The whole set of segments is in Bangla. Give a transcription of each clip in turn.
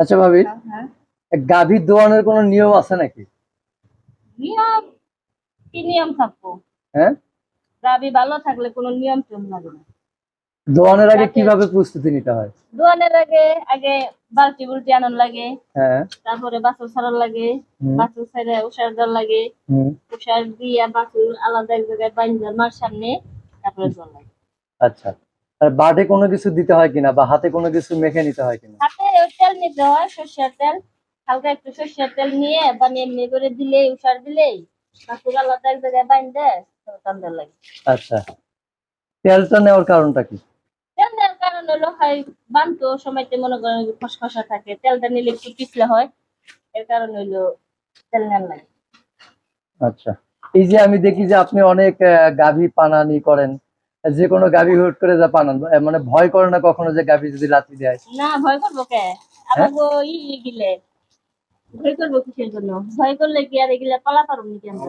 আচ্ছা ভাবি হ্যাঁ গাভী দোয়ানোর কোনো নিয়ম আছে নাকি? নিয়ম? কি নিয়ম থাকব? হ্যাঁ? গাবি ভালো থাকলে কোনো নিয়ম টিয়ম লাগে না। দোয়ানোর আগে কীভাবে প্রস্তুতি নিতে হয়? দোয়ানের আগে আগে বালতি বুলটি আনার লাগে হ্যাঁ। তারপরে বাছুর ছাড়ার লাগে বাছুর ছাড়ে উষার জল লাগে হুম, উষার দিয়া বাছুর আলাদা এক জায়গায় মার সামনে তারপরে জল লাগে। আচ্ছা। আর বাটে কোনো কিছু দিতে হয় কিনা বা হাতে কোনো কিছু মেখে নিতে হয় কিনা? হাতে তেল নিতে হয় সর্ষের তেল। হালকা একটু সর্ষের তেল নিয়ে বানি এমনি করে দিলেই উষার দিলেই বাছুর আলাদা এক জায়গায় বাইন্দে তারপর লাগে। আচ্ছা। তেলটা নেওয়ার কারণটা কি? তেল দেওয়ার কারণ হলো হয় বানতো সময়তে মনে করেন যে খসখসা থাকে তেলটা নিলে একটু পিছলে হয় এর কারণ হইল তেল নেন লাগে। আচ্ছা। এই যে আমি দেখি যে আপনি অনেক গাভী পানানি করেন যে কোনো গাভী হুট করে যা পানান মানে ভয় করে না কখনো যে গাভী যদি লাথি দেয়? না ভয় করব কে? আমাকে ই ই গিলে ভয় করব কিসের জন্য? ভয় করলে কি আর এগুলা পালা পারব নাকি আমরা?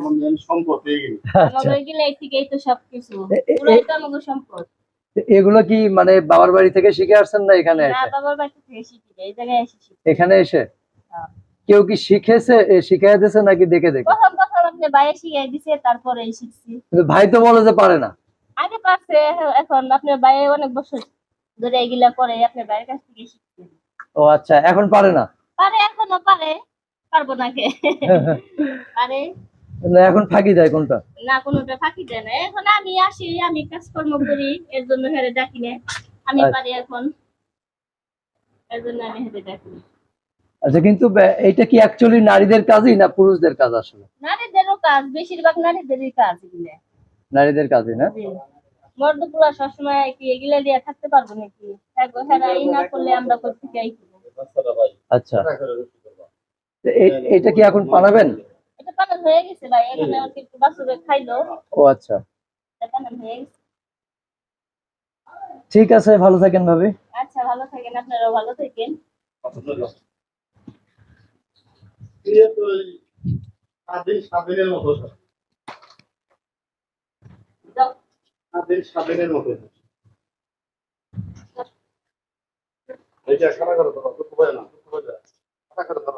সম্পদ পেয়ে গেলি। আচ্ছা। এগুলা এই থেকেই তো সবকিছু। এ- এ- পুরাই তো আমাকে সম্পদ। এগুলো কি মানে বাবার বাড়ি থেকে শিখে আসছেন না এখানে না এসে? বাবার বাড়ি থেকে শিখি এই জায়গায় এসে শিখি এখানে এসে? হ্যাঁ। কেউ কি শিখেছে শিখাই দিয়েছে নাকি দেখে দেখে? প্রথম প্রথম আপনি বাইরে শিখাই দিছে তারপরে শিখছি। ভাই তো বলে যে পারে না। আগে পারছে এখন আপনার বাইরে অনেক বছর ধরে এগুলা করে আপনার বাইরের কাছ থেকে শিখছি। ও আচ্ছা এখন পারে না? পারে এখনও পারে পারব না কে পারে। না এখন ফাঁকি যায় কোনটা? না কোনোটা ফাঁকি দেয় না। এখন আমি আসি আমি কাজকর্ম করি এর জন্য হেরে ডাকি না। আমি আচ্ছা। পারি এখন এর জন্য আমি হেরে ডাকি না। আচ্ছা কিন্তু এইটা কি অ্যাকচুয়ালি নারীদের কাজই না পুরুষদের কাজ আসলে? নারীদেরও কাজ বেশিরভাগ নারীদেরই কাজ নারীদের কাজই না? সবসময় কি এগুলা দিয়ে থাকতে পারব নাকি? একবার এই না করলে আমরা করতে চাই আচ্ছা। এটা কি এখন পানাবেন এটা পালন হয়ে গেছে ভাই এখানে আমাকে একটু বাসুরে খাইলো। ও আচ্ছা। হয়ে ঠিক আছে ভালো থাকেন ভাবি। আচ্ছা ভালো থাকেন আপনারাও ভালো থাকেন। মতো। স্বাধীন স্বাধীনের মতো এইটা খানা করো ধরো তো না